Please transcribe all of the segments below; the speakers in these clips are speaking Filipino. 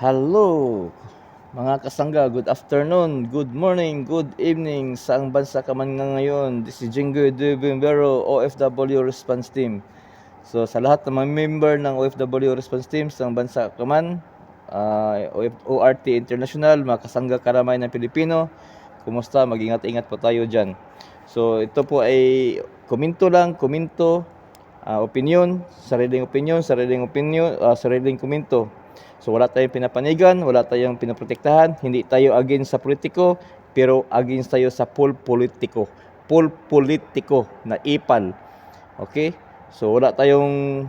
Hello, mga kasangga. Good afternoon, good morning, good evening. Saang bansa ka man nga ngayon? This is Jingo de OFW Response Team. So, sa lahat ng mga member ng OFW Response Team sa bansa ka man, ah, OF ORT International, mga kasangga karamay ng Pilipino, kumusta? Mag-ingat-ingat po tayo dyan. So, ito po ay komento lang, komento, ah, opinion, sariling opinion, sariling opinion, ah, sariling komento. So wala tayong pinapanigan, wala tayong pinaprotektahan, hindi tayo against sa politiko, pero against tayo sa pool politiko. Pool politiko na ipal. Okay? So wala tayong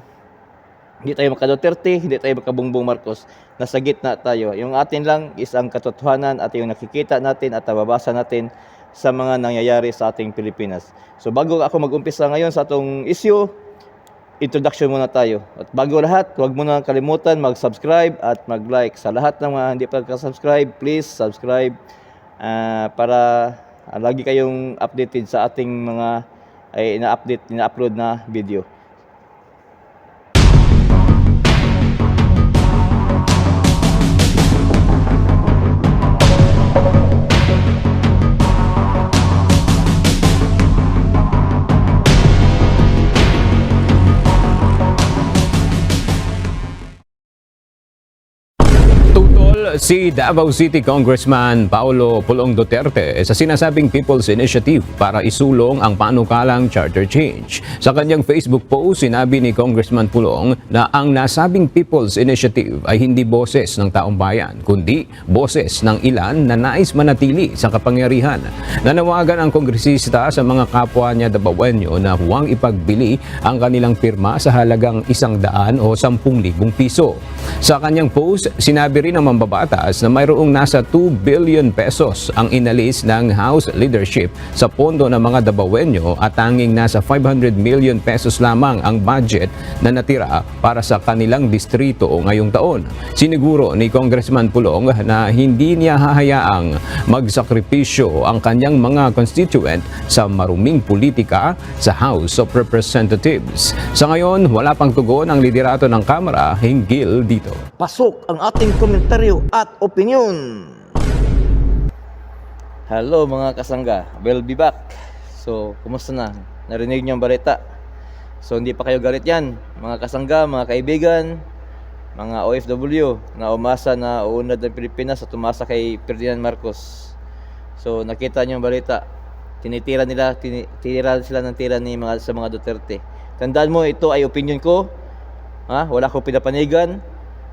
hindi tayo maka Duterte, hindi tayo maka Bongbong Marcos. Nasa gitna tayo. Yung atin lang is ang katotohanan at yung nakikita natin at nababasa natin sa mga nangyayari sa ating Pilipinas. So bago ako mag-umpisa ngayon sa atong issue, introduction muna tayo. At bago lahat, huwag mo na kalimutan mag-subscribe at mag-like. Sa lahat ng mga hindi pa subscribe please subscribe ah, para ah, lagi kayong updated sa ating mga ay ina-update, ina-upload na video. Si Davao City Congressman Paulo Pulong Duterte sa sinasabing People's Initiative para isulong ang panukalang charter change. Sa kanyang Facebook post, sinabi ni Congressman Pulong na ang nasabing People's Initiative ay hindi boses ng taong bayan, kundi boses ng ilan na nais manatili sa kapangyarihan. Nanawagan ang kongresista sa mga kapwa niya Davaoenyo na huwag ipagbili ang kanilang pirma sa halagang isang daan o sampung libong piso. Sa kanyang post, sinabi rin ng mambabatas na mayroong nasa 2 billion pesos ang inalis ng House leadership sa pondo ng mga Davaoenyo at tanging nasa 500 million pesos lamang ang budget na natira para sa kanilang distrito ngayong taon. Siniguro ni Congressman Pulong na hindi niya hahayaang magsakripisyo ang kanyang mga constituent sa maruming politika sa House of Representatives. Sa ngayon, wala pang tugon ang liderato ng Kamara hinggil dito. Pasok ang ating komentaryo at opinion. Hello mga kasangga, we'll be back. So, kumusta na? Narinig niyo ang balita? So, hindi pa kayo galit yan. Mga kasangga, mga kaibigan, mga OFW na umasa na uunad ng Pilipinas at umasa kay Ferdinand Marcos. So, nakita niyo ang balita. Tinitira nila, tini- tinira sila ng tira ni mga, sa mga Duterte. Tandaan mo, ito ay opinion ko. Ha? Wala akong pinapanigan.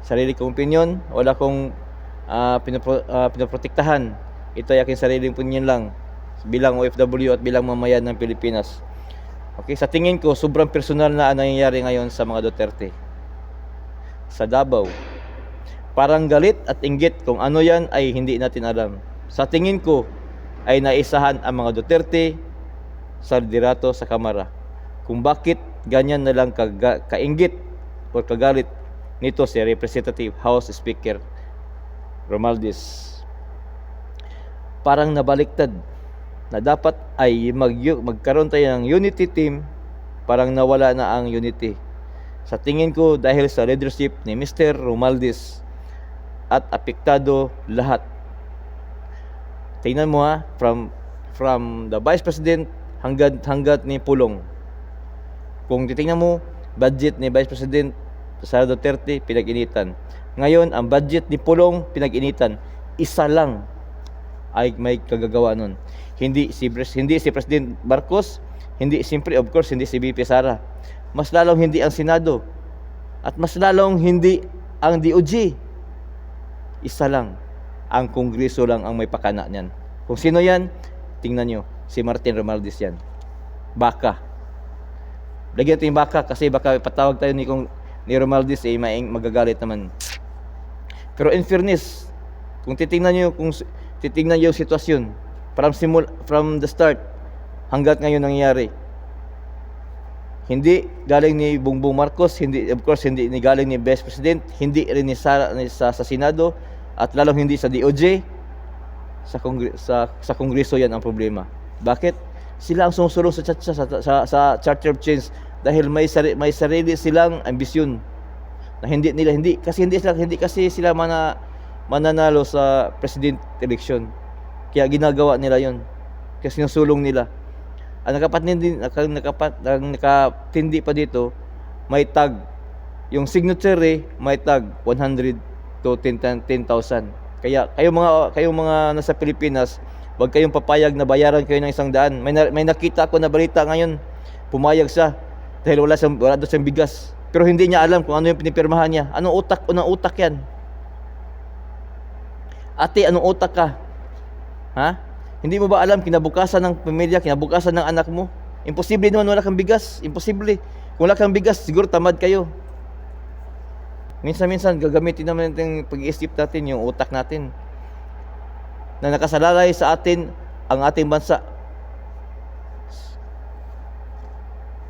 Sarili kong opinion. Wala akong ah, pinapro, ah, pinaprotektahan. Ito ay aking sariling lang. Bilang OFW at bilang mamayan ng Pilipinas. Okay, sa tingin ko, sobrang personal na ang nangyayari ngayon sa mga Duterte. Sa Davao. Parang galit at inggit kung ano yan ay hindi natin alam. Sa tingin ko, ay naisahan ang mga Duterte sa liderato sa Kamara. Kung bakit ganyan na lang kainggit o kagalit nito si Representative House Speaker Romualdez. Parang nabaliktad na dapat ay mag magkaroon tayo ng unity team parang nawala na ang unity. Sa tingin ko dahil sa leadership ni Mr. Romualdez at apektado lahat Tingnan mo ha, from from the Vice President hanggat hanggat ni Pulong. Kung titingnan mo, budget ni Vice President Sara Duterte pinag-initan. Ngayon, ang budget ni Pulong pinag-initan. Isa lang ay may kagagawa nun. Hindi si hindi si President Marcos, hindi siyempre of course hindi si BP Sara. Mas lalong hindi ang Senado at mas lalong hindi ang DOJ. Isa lang ang kongreso lang ang may pakana niyan. Kung sino yan, tingnan nyo, si Martin Romualdez yan. Baka. Lagyan natin baka kasi baka patawag tayo ni, kung, ni Romualdez eh, maing, magagalit naman. Pero in fairness, kung titingnan nyo, kung titingnan nyo yung sitwasyon, from, simul, from the start, hanggat ngayon nangyayari, hindi galing ni Bongbong Marcos, hindi of course hindi ni galing ni Vice President, hindi rin ni sa, ni sa, sa Senado at lalong hindi sa DOJ sa kongre, sa sa kongreso yan ang problema. Bakit? Sila ang sumusulong sa, sa, sa, sa, sa Charter of Change dahil may sari, may sarili silang ambisyon na hindi nila hindi kasi hindi sila hindi kasi sila mga mananalo sa president election. Kaya ginagawa nila yon Kasi sinusulong nila. Ang nakapatindi, naka, nakapat, ang nakatindi pa dito, may tag. Yung signature eh, may tag 100 to 10 10,000. Kaya kayo mga kayo mga nasa Pilipinas, wag kayong papayag na bayaran kayo ng isang daan. May na- may nakita ako na balita ngayon, pumayag siya dahil wala siyang wala daw siyang bigas. Pero hindi niya alam kung ano yung pinipirmahan niya. Anong utak, unang utak yan? Ate, anong utak ka? Ha? Hindi mo ba alam kinabukasan ng pamilya, kinabukasan ng anak mo? Imposible naman wala kang bigas. Imposible. Kung wala kang bigas, siguro tamad kayo. Minsan-minsan gagamitin naman natin pag-iisip natin, yung utak natin. Na nakasalalay sa atin ang ating bansa.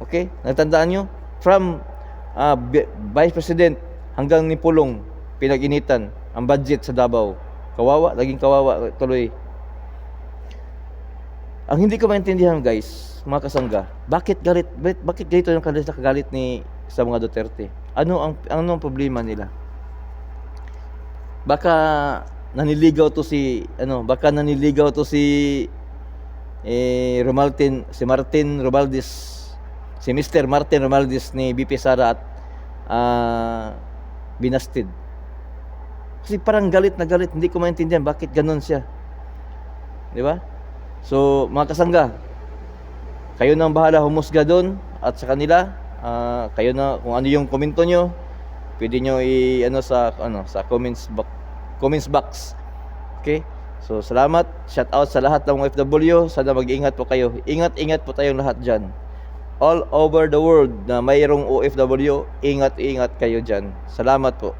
Okay? Natandaan nyo? From B- Vice President hanggang ni Pulong, pinag-initan ang budget sa Davao. Kawawa, naging kawawa tuloy. Ang hindi ko maintindihan guys, mga kasangga, bakit galit, bakit, bakit ganito yung kanila kagalit ni sa mga Duterte? Ano ang ano ang problema nila? Baka naniligaw to si ano, baka naniligaw to si eh Romaltin, si Martin Romaldes, si Mr. Martin Romaldes ni BP Sara at ah, Binastid. Kasi parang galit na galit, hindi ko maintindihan bakit ganun siya. Di ba? So, mga kasangga, kayo nang bahala humusga doon at sa kanila, ah, kayo na kung ano yung komento nyo, pwede nyo i ano sa ano sa comments box comments box. Okay? So, salamat. Shout out sa lahat ng OFW. Sana mag-ingat po kayo. Ingat-ingat po tayong lahat diyan. All over the world na mayroong OFW, ingat-ingat kayo diyan. Salamat po.